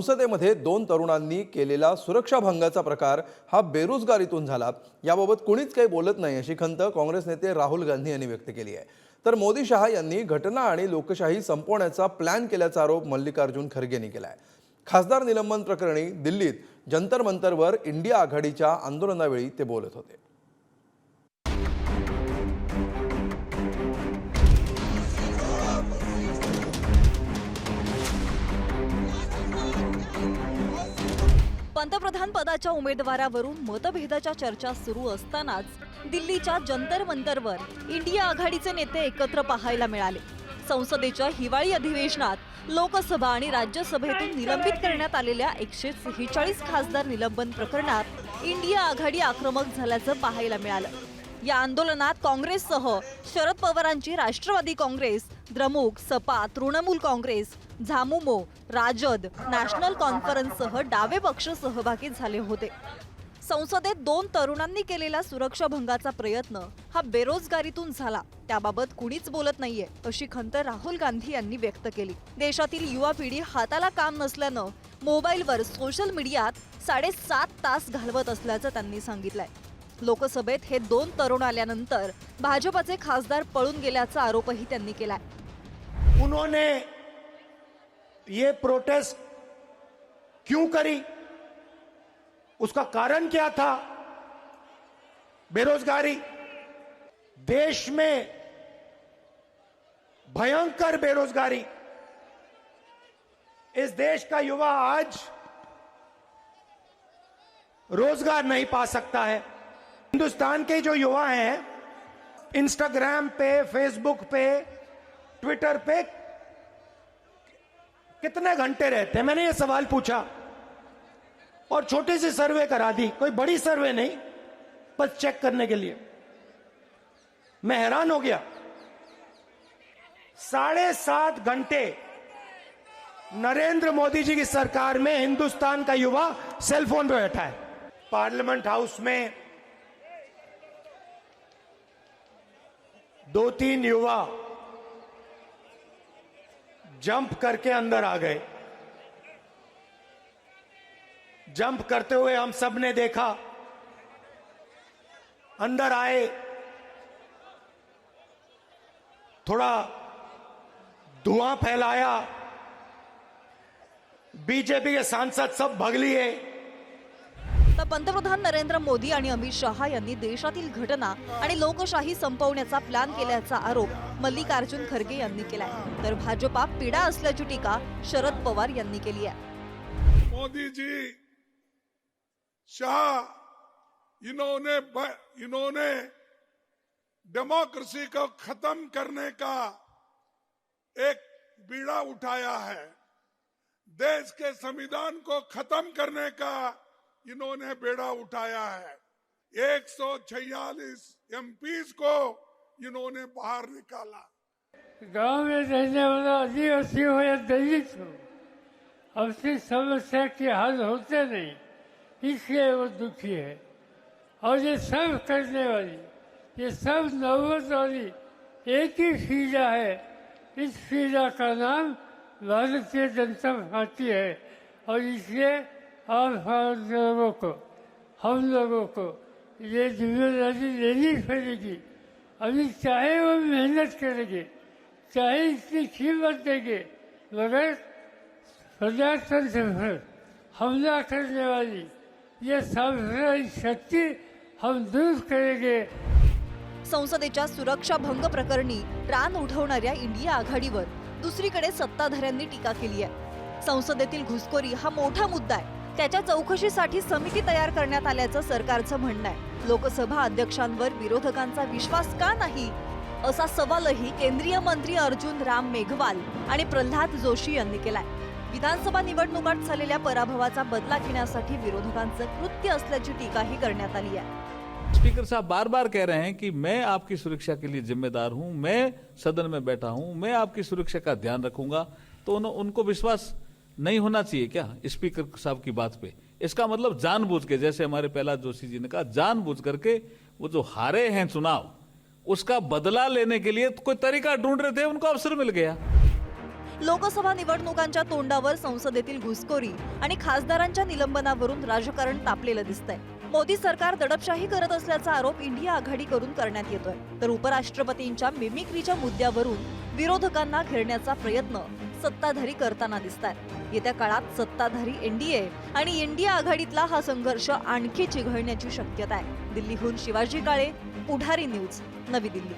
संसदेमध्ये दोन तरुणांनी केलेला सुरक्षाभंगाचा प्रकार हा बेरोजगारीतून झाला. याबाबत कुणीच काही बोलत नाही अशी खंत काँग्रेस नेते राहुल गांधी यांनी व्यक्त केली आहे. तर मोदी शहा यांनी घटना आणि लोकशाही संपवण्याचा प्लॅन केल्याचा आरोप मल्लिकार्जुन खरगेंनी केला आहे खासदार निलंबन प्रकरणी दिल्लीत जंतर मंतरवर इंडिया आघाडीच्या आंदोलनावेळी ते बोलत होते. पंतप्रधान पदाच्या उमेदवारावरून मतभेदाच्या चर्चा सुरू असतानाच दिल्लीच्या जंतर मंतरवर इंडिया आघाडीचे नेते एकत्र पाहायला मिळाले. संसदेच्या हिवाळी अधिवेशनात लोकसभा आणि राज्यसभेतून निलंबित करण्यात आलेल्या एकशे सेहेचाळीस खासदार निलंबन प्रकरणात इंडिया आघाडी आक्रमक झाल्याचं पाहायला मिळालं. या आंदोलनात काँग्रेससह शरद पवारांची राष्ट्रवादी काँग्रेस द्रमुक सपा तृणमूल काँग्रेस झामुमो राजद नॅशनल कॉन्फरन्ससह डावे पक्ष सहभागी झाले होते. संसदेत दोन तरुणांनी केलेला सुरक्षा भंगाचा प्रयत्न हा बेरोजगारीतून झाला. त्याबाबत कुणीच बोलत नाहीये अशी खंत राहुल गांधी यांनी व्यक्त केली. देशातील युवा पिढी हाताला काम नसल्यानं मोबाईलवर सोशल मीडियात साडेसात तास घालवत असल्याचं त्यांनी सांगितलंय. लोकसभेत हे दोन तरुण आल्यानंतर भाजपचे खासदार पळून गेल्याचा आरोपही त्यांनी केलाय. उन्होंने ये प्रोटेस्ट क्यों करी? उसका कारण क्या था? बेरोजगारी। देश में भयंकर बेरोजगारी। इस देश का युवा आज रोज़गार नहीं पा सकता है। हिंदुस्तान के जो युवा हैं इंस्टाग्राम पे फेसबुक पे ट्विटर पे, कितने घंटे रहते हैं? मैंने ये सवाल पूछा और छोटी सी सर्वे करा दी। कोई बड़ी सर्वे नहीं, बस चेक करने के लिए। मैं हैरान हो गया। साढ़े सात घंटे नरेंद्र मोदी जी की सरकार में हिंदुस्तान का युवा सेल फ़ोन पे बैठा है। पार्लियामेंट हाउस में दो तीन युवा जंप करके अंदर आ गए। जंप करते हुए हम सबने देखा, अंदर आए, थोड़ा धुआँ फैलाया, बीजेपी के सांसद सब भग लिए पंतप्रधान नरेंद्र मोदी आणि अमित शहा यांनी देशातील घटना आणि लोकशाही संपवण्याचा प्लॅन केल्याचा आरोप मल्लिकार्जुन खरगे यांनी केलाय. तर भाजपा पिडा असल्याची टीका शरद पवार यांनी केली आहे. मोदीजी शाह इन्होंने इन्होंने डेमोक्रेसी को खत्म करने का एक बीड़ा उठाया है। देश के संविधान को खत्म करने का इन्होंने बेड़ा उठाया है। एक सौ छियालीस एम को इन्होंने बाहर निकाला। गाँव में रहने वाला आदिवासी हो या दलित हो, अपनी समस्या के हल होते नहीं, इसलिए वो दुखी है। और ये सब करने वाली, ये सब नौबत वाली एक ही फीजा है। इस फीजा का नाम भारतीय जनता पार्टी है। और इसलिए हम लोगों को हम लोगों को ये जिम्मेदारी लेनी पड़ेगी अभी चाहे वो मेहनत करेंगे चाहे इसकी कीमत देंगे मगर प्रजातंत्र पर हमला करने वाली ये सांप्रदायिक शक्ति हम दूर करेंगे। संसदेच्या सुरक्षा भंग प्रकरणी रान उठवणाऱ्या इंडिया आघाडीवर दुसरीकडे सत्ताधाऱ्यांनी टीका केली आहे. संसदेतील घुसखोरी हा मोठा मुद्दा आहे. त्याच्या चौकशीसाठी समिती तयार करण्यात आल्याचं सरकारचं म्हणणं आहे. लोकसभा अध्यक्षांवर विरोधकांचा विश्वास का नाही? असा सवालही केंद्रीय मंत्री अर्जुन राम मेघवाल आणि प्रल्हाद जोशी यांनी केलाय. विधानसभा निवडणुकात झालेल्या पराभवाचा बदला घेण्यासाठी विरोधकांचं कृत्य असल्याची टीकाही करण्यात आली आहे. स्पीकर साहब बार बार कह रहे हैं कि मैं आपकी सुरक्षा के लिए जिम्मेदार हूं मैं सदन में बैठा हूं मैं आपकी सुरक्षा का ध्यान रखूंगा। तो उन, उनको विश्वास नहीं होना चाहिए क्या? स्पीकर साहब की बात पे। इसका मतलब जानबूझ के जैसे हमारे पहला जोशी जी ने कहा जानबूझ करके वो जो हारे हैं चुनाव उसका बदला लेने के लिए कोई तरीका ढूंढ रहे थे उनको अवसर मिल गया। लोकसभा निवडणुकांच्या तोंडावर संसदेतील घुसखोरी आणि खासदारांच्या निलंबनावरून राजकारण तापलेलं दिसतंय. मोदी सरकार दडपशाही करत असल्याचा आरोप इंडिया आघाडी करून करण्यात येतोय. तर उपराष्ट्रपतींच्या मिमिक्रीच्या मुद्द्यावरून विरोधकांना घेरण्याचा प्रयत्न सत्ताधारी करताना दिसत येत्या काळात सत्ताधारी एनडीए आणि इंडिया आघाडीतला हा संघर्ष आणखी चिघळण्याची शक्यता आहे. दिल्लीहून शिवाजी काळे पुढारी न्यूज नवी दिल्ली.